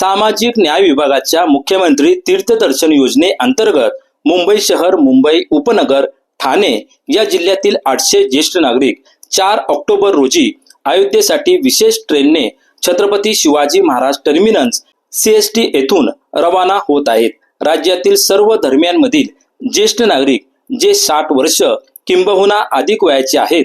सामाजिक न्याय विभागाच्या मुख्यमंत्री तीर्थदर्शन योजने अंतर्गत मुंबई शहर मुंबई उपनगर ठाणे या जिल्ह्यातील आठशे ज्येष्ठ नागरिक चार ऑक्टोबर रोजी अयोध्येसाठी विशेष ट्रेनने छत्रपती शिवाजी महाराज टर्मिनस सीएसटी येथून रवाना होत आहेत. राज्यातील सर्व धर्मियांमधील ज्येष्ठ नागरिक जे साठ वर्ष किंबहुना अधिक वयाचे आहेत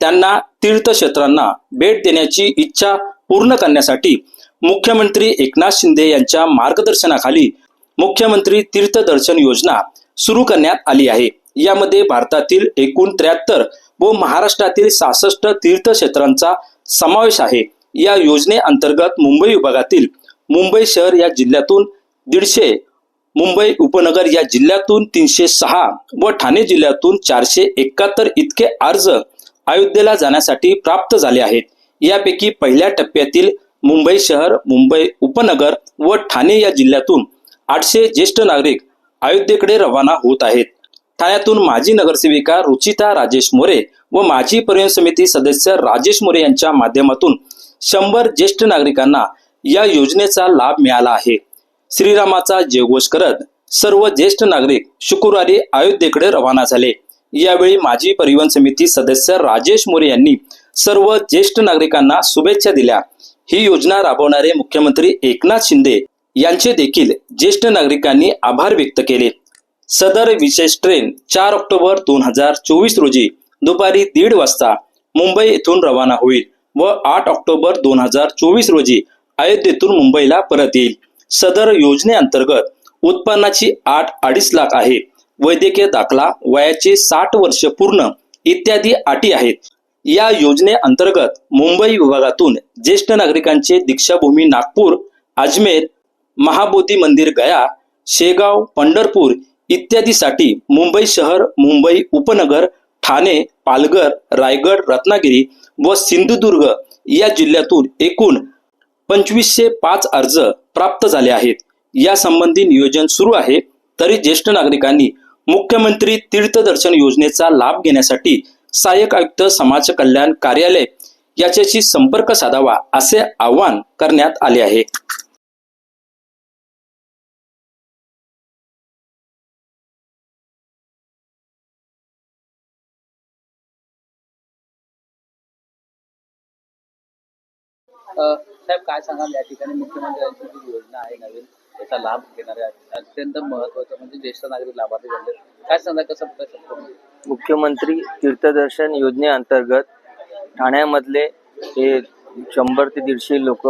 त्यांना तीर्थक्षेत्रांना भेट देण्याची इच्छा पूर्ण करण्यासाठी मुख्यमंत्री एकनाथ शिंदे यांच्या मार्गदर्शनाखाली मुख्यमंत्री तीर्थदर्शन योजना सुरू करण्यात आली आहे. यामध्ये भारतातील एकूण त्र्याहत्तर व महाराष्ट्रातील सहासष्ट तीर्थक्षेत्रांचा समावेश आहे. या योजनेअंतर्गत मुंबई विभागातील मुंबई शहर या जिल्ह्यातून दीडशे मुंबई उपनगर या जिल्ह्यातून तीनशे सहा व ठाणे जिल्ह्यातून चारशे एकाहत्तर इतके अर्ज अयोध्येला जाण्यासाठी प्राप्त झाले आहेत. यापैकी पहिल्या टप्प्यातील मुंबई शहर मुंबई उपनगर व ठाणे या जिल्ह्यातून आठशे ज्येष्ठ नागरिक अयोध्येकडे रवाना होत आहेत. ठाण्यातून माजी नगरसेविका रुचिता राजेश मोरे व माजी परिवहन समिती सदस्य राजेश मोरे यांच्या माध्यमातून शंभर ज्येष्ठ नागरिकांना या योजनेचा लाभ मिळाला आहे. श्रीरामाचा जयघोष करत सर्व ज्येष्ठ नागरिक शुक्रवारी अयोध्येकडे रवाना झाले. यावेळी माजी परिवहन समिती सदस्य राजेश मोरे यांनी सर्व ज्येष्ठ नागरिकांना शुभेच्छा दिल्या. ही योजना राबवणारे मुख्यमंत्री एकनाथ शिंदे यांचे देखील ज्येष्ठ नागरिकांनी आभार व्यक्त केले. सदर विशेष ट्रेन चार ऑक्टोबर दोन हजार चोवीस रोजी दुपारी दीड वाजता मुंबई येथून रवाना होईल व आठ ऑक्टोबर दोन हजार चोवीस रोजी अयोध्येतून मुंबईला परत येईल. सदर योजनेअंतर्गत उत्पन्नाची आठ अडीच लाख आहे. वैद्यकीय दाखला वयाचे साठ वर्ष पूर्ण इत्यादी अटी आहेत. या योजनेअंतर्गत मुंबई विभागातून ज्येष्ठ नागरिकांचे दीक्षाभूमी नागपूर अजमेर महाबोधी मंदिर गया शेगाव पंढरपूर इत्यादीसाठी मुंबई शहर मुंबई उपनगर ठाणे पालघर रायगड रत्नागिरी व सिंधुदुर्ग या जिल्ह्यातून एकूण पंचवीसशे पाच अर्ज प्राप्त झाले आहेत. यासंबंधी नियोजन सुरू आहे. तरी ज्येष्ठ नागरिकांनी मुख्यमंत्री तीर्थदर्शन योजनेचा लाभ घेण्यासाठी सहाय्यक आयुक्त समाज कल्याण कार्यालय याच्याशी संपर्क साधावा असे आवाहन करण्यात आले आहे. साहेब काय सांगाल? या ठिकाणी मुख्यमंत्र्यांची जी योजना आहे नवीन त्याचा लाभ घेणारे अत्यंत महत्वाचं म्हणजे ज्येष्ठ नागरिक लाभार्थी झाले काय सांगा कसं मुख्यमंत्री तीर्थदर्शन योजनेअंतर्गत ठाण्यामधले हे शंभर ते दीडशे लोक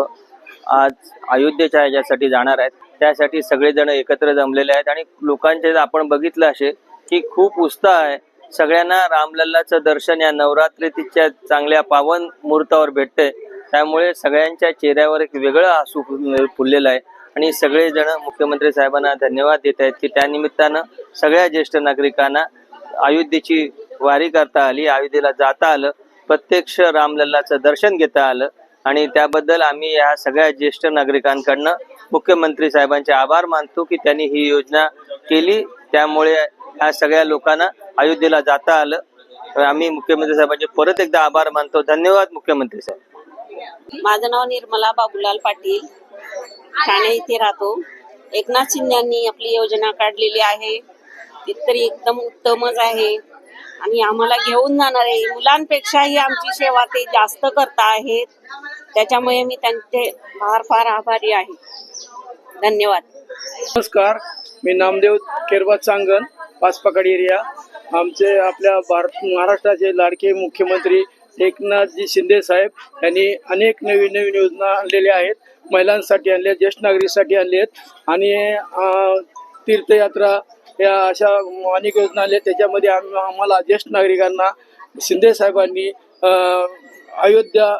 आज अयोध्येच्या याच्यासाठी जाणार आहेत. त्यासाठी सगळेजण एकत्र जमलेले आहेत आणि लोकांचे आपण बघितलं असेल की खूप उत्साह आहे. सगळ्यांना रामलल्लाचं दर्शन या नवरात्रीच्या चांगल्या पावन मुहूर्तावर भेटतंय त्यामुळे सगळ्यांच्या चेहऱ्यावर एक वेगळं आसू फुललेलं आहे. आणि सगळेजण मुख्यमंत्री साहेबांना धन्यवाद देत आहेत की त्यानिमित्तानं सगळ्या ज्येष्ठ नागरिकांना अयोध्येची वारी करता आली अयोध्येला जाता आलं प्रत्यक्ष रामलल्लाचं दर्शन घेता आलं आणि त्याबद्दल आम्ही या सगळ्या ज्येष्ठ नागरिकांकडनं मुख्यमंत्री साहेबांचे आभार मानतो की त्यांनी ही योजना केली. त्यामुळे ह्या सगळ्या लोकांना अयोध्येला जाता आलं. आम्ही मुख्यमंत्री साहेबांचे परत एकदा आभार मानतो. धन्यवाद मुख्यमंत्री साहेब. माझं नाव निर्मला बाबूलाल पाटील. ठाणे इथे राहतो. एकनाथ शिंदे यांनी आपली योजना काढलेली आहे. तरी एकदम उत्तमच आहे. आणि आम्हाला घेऊन जाणार आहे. मुलांपेक्षाही आमची सेवा ते जास्त करता आहेत. त्याच्यामुळे मी त्यांचे फार फार आभारी आहे. धन्यवाद. नमस्कार. मी नामदेव केरबा चांगण पाचपाकड एरिया. आमचे आपल्या भारत महाराष्ट्राचे लाडके मुख्यमंत्री एकनाथजी शिंदे साहेब यांनी अनेक नवीन नवीन योजना आणलेल्या आहेत. महिलांसाठी आणल्या आहेत ज्येष्ठ नागरिकसाठी आणले आहेत. आणि तीर्थयात्रा या अशा अनेक योजना आल्या. त्याच्यामध्ये आम्ही आम्हाला ज्येष्ठ नागरिकांना शिंदे साहेबांनी अयोध्या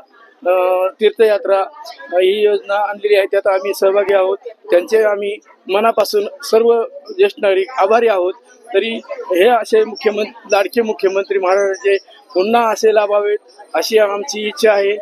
तीर्थयात्रा ही योजना आणलेली आहे. त्यात आम्ही सहभागी आहोत. त्यांचे आम्ही मनापासून सर्व ज्येष्ठ नागरिक आभारी आहोत. तरी हे असे मुख्यमंत्री लाडके मुख्यमंत्री महाराजांचे पुन्हा असे लाभावेत अशी आमची इच्छा आहे.